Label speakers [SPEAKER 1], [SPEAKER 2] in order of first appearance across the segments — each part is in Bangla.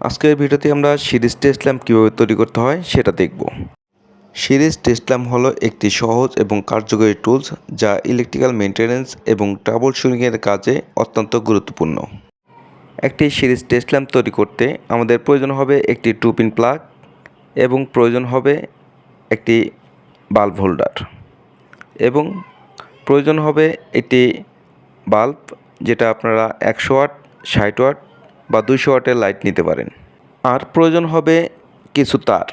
[SPEAKER 1] আজকের ভিডিওতে আমরা সিরিজ টেস্ট ল্যাম্প কীভাবে তৈরি করতে হয় সেটা দেখব। সিরিজ টেস্ট ল্যাম্প হলো একটি সহজ এবং কার্যকরী টুলস যা ইলেকট্রিক্যাল মেনটেন্যান্স এবং ট্রাবল শুটিংয়ের কাজে অত্যন্ত গুরুত্বপূর্ণ। একটি সিরিজ টেস্ট ল্যাম্প তৈরি করতে আমাদের প্রয়োজন হবে একটি টু পিন প্লাগ এবং প্রয়োজন হবে একটি বাল্ব হোল্ডার এবং প্রয়োজন হবে একটি বাল্ব যেটা আপনারা একশো ওয়াট, ষাট ওয়াট বা দুশো ওয়াটের লাইট নিতে পারেন। আর প্রয়োজন হবে কিছু তার।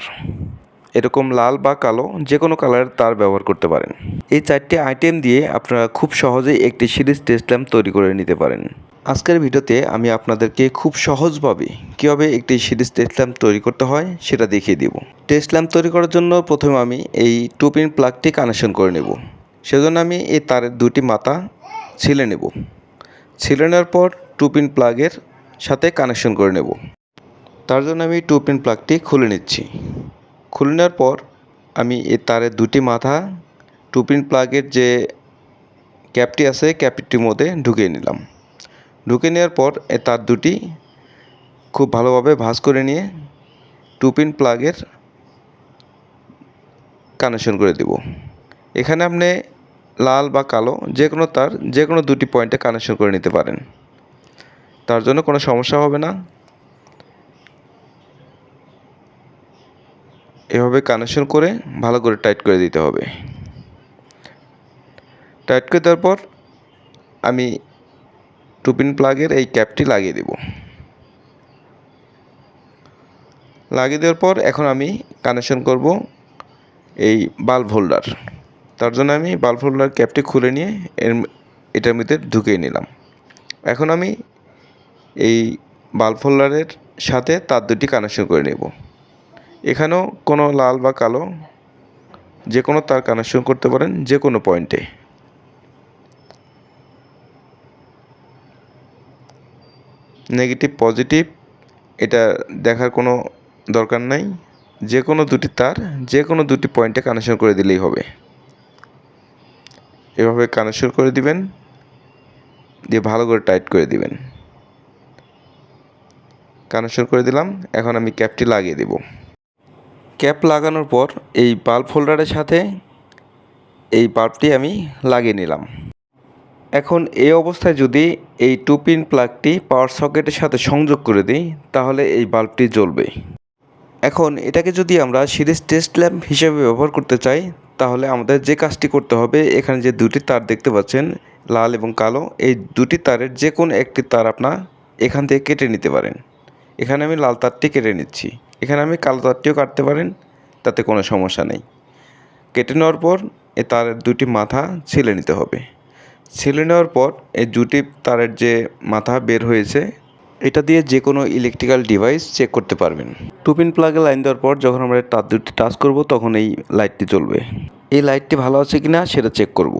[SPEAKER 1] এরকম লাল বা কালো যে কোনো কালারের তার ব্যবহার করতে পারেন। এই চারটি আইটেম দিয়ে আপনারা খুব সহজেই একটি সিরিজ টেস্ট ল্যাম্প তৈরি করে নিতে পারেন। আজকের ভিডিওতে আমি আপনাদেরকে খুব সহজভাবে কীভাবে একটি সিরিজ টেস্ট ল্যাম্প তৈরি করতে হয় সেটা দেখিয়ে দেব। টেস্ট ল্যাম্প তৈরি করার জন্য প্রথমে আমি এই টু পিন প্লাগটি কানেকশন করে নেব। সেজন্য আমি এই তারের দুটি মাথা ছিলে নেব। ছিলে নেওয়ার পর টু পিন প্লাগের সাথে কানেকশন করে নেব। তার জন্য আমি টু পিন প্লাগটি খুলে নিচ্ছি। খুলে নেওয়ার পর আমি এই তারের দুটি মাথা টু পিন প্লাগের যে ক্যাপটি আছে, ক্যাপটির মধ্যে ঢুকিয়ে নিলাম। ঢুকে নেওয়ার পর এ তার দুটি খুব ভালোভাবে ভাঁজ করে নিয়ে টু পিন প্লাগের কানেকশন করে দেব। এখানে আপনি লাল বা কালো যে কোনো তার, যে কোনো দুটি পয়েন্টে কানেকশন করে নিতে পারেন। তার জন্য কোনো সমস্যা হবে না। এভাবে কানেকশন করে ভালো করে টাইট করে দিতে হবে। টাইট করে দেওয়ার পর আমি টুপিন প্লাগের এই ক্যাপটি লাগিয়ে দেব। লাগিয়ে দেওয়ার পর এখন আমি কানেকশন করব এই বাল্ব হোল্ডার তার জন্য আমি বাল্ব হোল্ডার ক্যাপটি খুলে নিয়ে এর এটার মধ্যে ঢুকিয়ে নিলাম। এখন আমি এই বাল্ব হোল্ডারের সাথে তার দুটি কানেকশন করে নেব। এখানেও কোনো লাল বা কালো, যে কোনো তার কানেকশন করতে পারেন যে কোনো পয়েন্টে নেগেটিভ পজিটিভ এটা দেখার কোনো দরকার নাই। যে কোনো দুটি তার, যে কোনো দুটি পয়েন্টে কানেকশন করে দিলেই হবে। এভাবে কানেকশন করে দিবেন, দিয়ে ভালো করে টাইট করে দিবেন। কানেকশন করে দিলাম। এখন আমি ক্যাপটি লাগিয়ে দেব। ক্যাপ লাগানোর পর এই বাল্ব হোল্ডারের সাথে এই বাল্বটি আমি লাগিয়ে নিলাম। এখন এই অবস্থায় যদি এই টু পিন প্লাগটি পাওয়ার সকেটের সাথে সংযোগ করে দিই, তাহলে এই বাল্বটি জ্বলবে। এখন এটাকে যদি আমরা সিরিজ টেস্ট ল্যাম্প হিসেবে ব্যবহার করতে চাই, তাহলে আমাদের যে কাজটি করতে হবে, এখানে যে দুটি তার দেখতে পাচ্ছেন, লাল এবং কালো, এই দুটি তারের যে কোনো একটি তার আপনার এখান থেকে কেটে নিতে পারেন। এখানে আমি লাল তারটি কেটে নিচ্ছি। এখানে আমি কালো তারটিও কাটতে পারেন, তাতে কোনো সমস্যা নেই। কেটে নেওয়ার পর এ তারের দুটি মাথা ছিলে নিতে হবে। ছিলে নেওয়ার পর এই দুটি তারের যে মাথা বের হয়েছে, এটা দিয়ে যে কোনো ইলেকট্রিক্যাল ডিভাইস চেক করতে পারবেন। টু পিন প্লাগে লাইন দেওয়ার পর যখন আমরা তার দুটি টাচ করব, তখন এই লাইটটি জ্বলবে। এই লাইটটি ভালো আছে কি না সেটা চেক করব।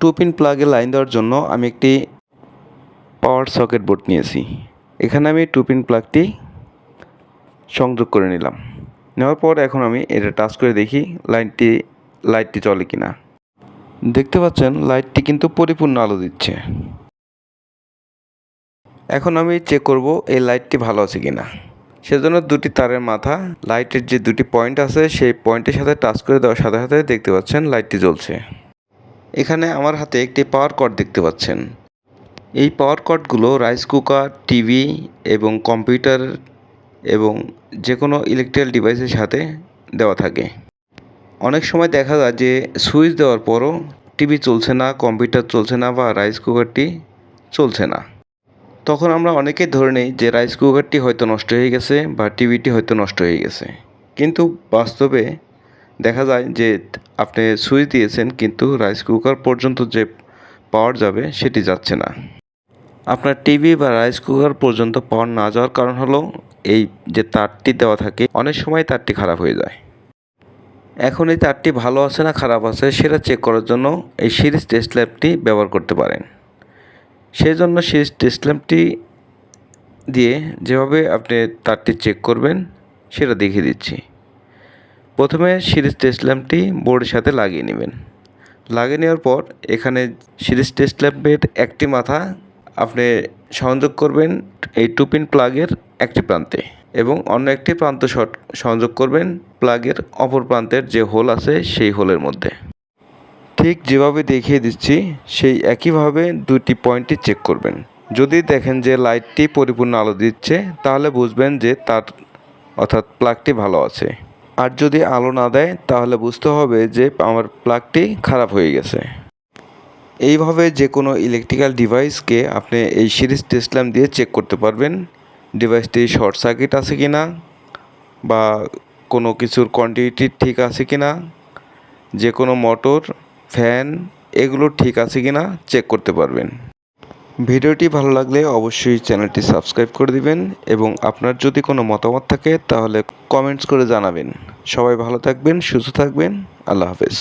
[SPEAKER 1] টু পিন প্লাগে লাইন দেওয়ার জন্য আমি একটি পাওয়ার সকেট বোর্ড নিয়েছি। এখানে আমি টু পিন প্লাগটি সংযোগ করে নিলাম। নেওয়ার পর এখন আমি এটা টাচ করে দেখি লাইনটি লাইটটি চলে কি না দেখতে পাচ্ছেন লাইটটি কিন্তু পরিপূর্ণ আলো দিচ্ছে। এখন আমি চেক করব এই লাইটটি ভালো আছে কি না সেজন্য দুটি তারের মাথা লাইটের যে দুটি পয়েন্ট আছে, সেই পয়েন্টের সাথে টাচ করে দেওয়ার সাথে সাথে দেখতে পাচ্ছেন লাইটটি জ্বলছে। এখানে আমার হাতে একটি পাওয়ার কর্ড দেখতে পাচ্ছেন। এই পাওয়ার কর্ডগুলো রাইস কুকার টিভি এবং কম্পিউটার এবং যে কোনো ইলেকট্রিক্যাল ডিভাইসের সাথে দেওয়া থাকে। অনেক সময় দেখা যায় যে সুইচ দেওয়ার পরও টিভি চলছে না কম্পিউটার চলছে না বা রাইস কুকারটি চলছে না। তখন আমরা অনেকেই ধরে নিই যে রাইস কুকারটি হয়তো নষ্ট হয়ে গেছে বা টিভিটি হয়তো নষ্ট হয়ে গেছে। কিন্তু বাস্তবে দেখা যায় যে আপনি সুইচ দিয়েছেন কিন্তু রাইস কুকার পর্যন্ত যে পাওয়ার যাবে সেটি যাচ্ছে না। আপনার টিভি বা রাইস কুকার পর্যন্ত পাওয়ার না যাওয়ার কারণ হলো এই যে তারটি দেওয়া থাকে, অনেক সময় তারটি খারাপ হয়ে যায়। এখন এই তারটি ভালো আছে না খারাপ আছে সেটা চেক করার জন্য এই সিরিজ টেস্ট ল্যাবটি ব্যবহার করতে পারেন। সেই জন্য সিরিজ টেস্ট ল্যাম্পটি দিয়ে যেভাবে আপনি তারটি চেক করবেন, সেটা দেখিয়ে দিচ্ছি। প্রথমে সিরিজ টেস্ট ল্যাম্পটি বোর্ডের সাথে লাগিয়ে নেবেন। লাগিয়ে নেওয়ার পর এখানে সিরিজ টেস্ট ল্যাম্পের একটি মাথা আপনি সংযোগ করবেন এই টু পিন প্লাগের একটি প্রান্তে এবং অন্য একটি প্রান্ত সংযোগ করবেন প্লাগের অপর প্রান্তের যে হোল আছে সেই হোলের মধ্যে। ঠিক যেভাবে দেখিয়ে দিচ্ছি, সেই একইভাবে দুটি পয়েন্টই চেক করবেন। যদি দেখেন যে লাইটটি পরিপূর্ণ আলো দিচ্ছে, তাহলে বুঝবেন যে তার অর্থাৎ প্লাগটি ভালো আছে। আর যদি আলো না দেয়, তাহলে বুঝতে হবে যে আমার প্লাগটি খারাপ হয়ে গেছে। এইভাবে যে কোনো ইলেকট্রিক্যাল ডিভাইসকে আপনি এই সিরিজ টেস্ট ল্যাম্প দিয়ে চেক করতে পারবেন ডিভাইসটি শর্ট সার্কিট আছে কি না বা কোনো কিছুর কোয়ান্টিটি ঠিক আছে কি না যে কোনো মোটর ফ্যান এগুলো ঠিক আছে কি না চেক করতে পারবেন। ভিডিওটি ভালো লাগলে অবশ্যই চ্যানেলটি সাবস্ক্রাইব করে দিবেন এবং আপনার যদি কোনো মতামত থাকে তাহলে কমেন্টস করে জানাবেন। সবাই ভালো থাকবেন, সুস্থ থাকবেন, আল্লাহ হাফেজ।